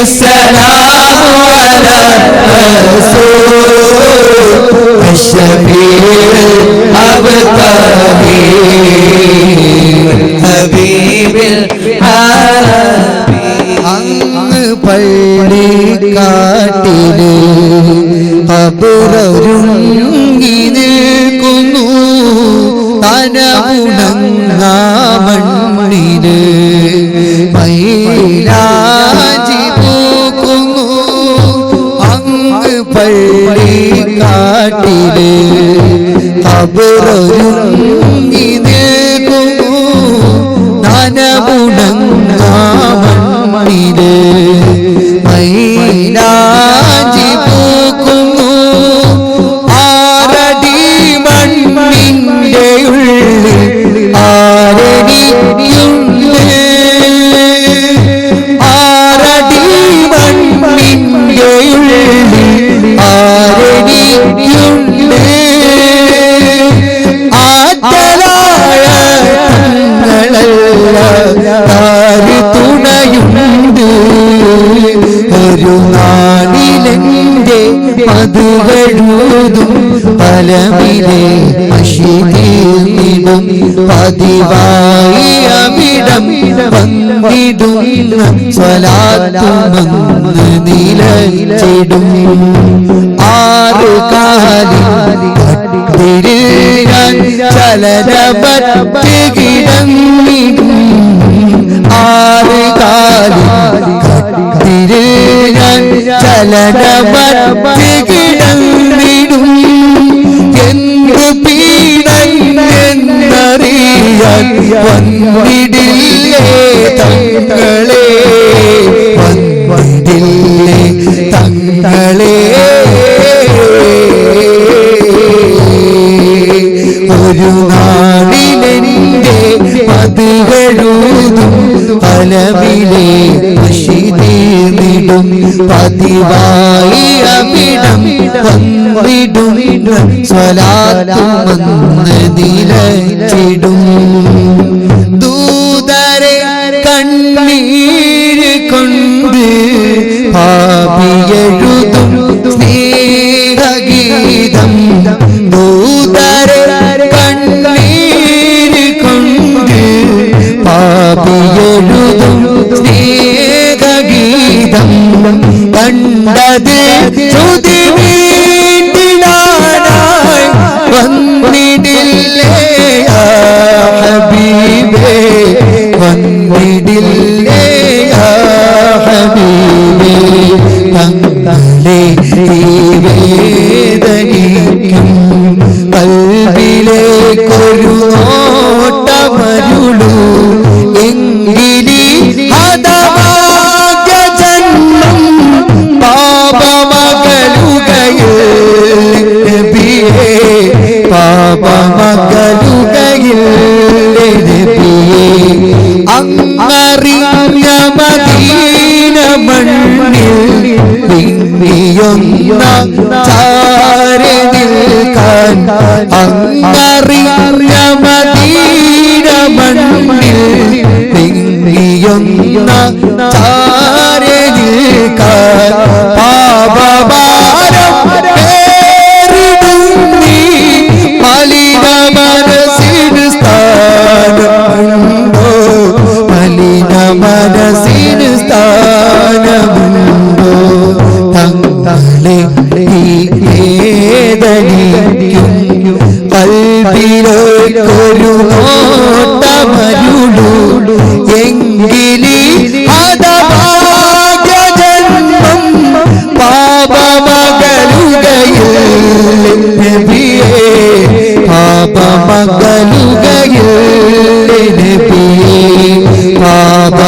السلام على الرسول الشفيع الأبطالي حبيب العالمين അങ്ങ് പള്ളി കാട്ടില് കബറൊരുങ്ങി നിൽക്കുന്നു തനമുണങ്ങാമണ്ണില് മൈലാജി കാട്ടിൽ കബറൊരുങ്ങി തുണയുണ്ട് ഒരു നാടിലെന്റെ മധുവഴുതും പലമിലെ അഷിതീർന്നിടും പതിവായി അവിടം വന്നിടും സ്വലാത്തുമന്ന് നിലച്ചിടും ആറു കാലി ചലനപറ്റ് കിടന്നിടും ആറ് കാലി തിരിയാൻ ചലനപറ്റ് കിടന്നിടും. എന്ത് പീഡയെന്നറിയാൻ വന്നിടില്ലേ തങ്ങളെ? വന്നിടില്ലേ പതിവഴുതും ഫലമിലെ തീർന്നിടും പതിവായി അവിടം വന്നിടും. സ്വലാത്തുമെന്ന് നിലച്ചിടും. ദൂതരെ കണ്ണീര് കൊണ്ട് പാപിയെഴുതും സ്നേഹഗീതം ദൂതരെ കണ്ടത് ചുതി വീട്ടിലാനായി വന്നിടില്ലേ? ഹബീബേ വന്നിടില്ലേ? ഹബീബേ തങ്ങളെ വേദനിക്കും മദീന മണ്ണിൽ പിന്നിയൊന്ന ചാരി നിൽക്കാൻ അങ്ങറിഞ്ഞ മദീന മണ്ണിൽ പിന്നിയൊന്ന ചാരി കണ്ണിലൊരു എങ്കിലി ജന്മം പാപമകലുകയിൽ പാപമകലുകയിൽ പാപ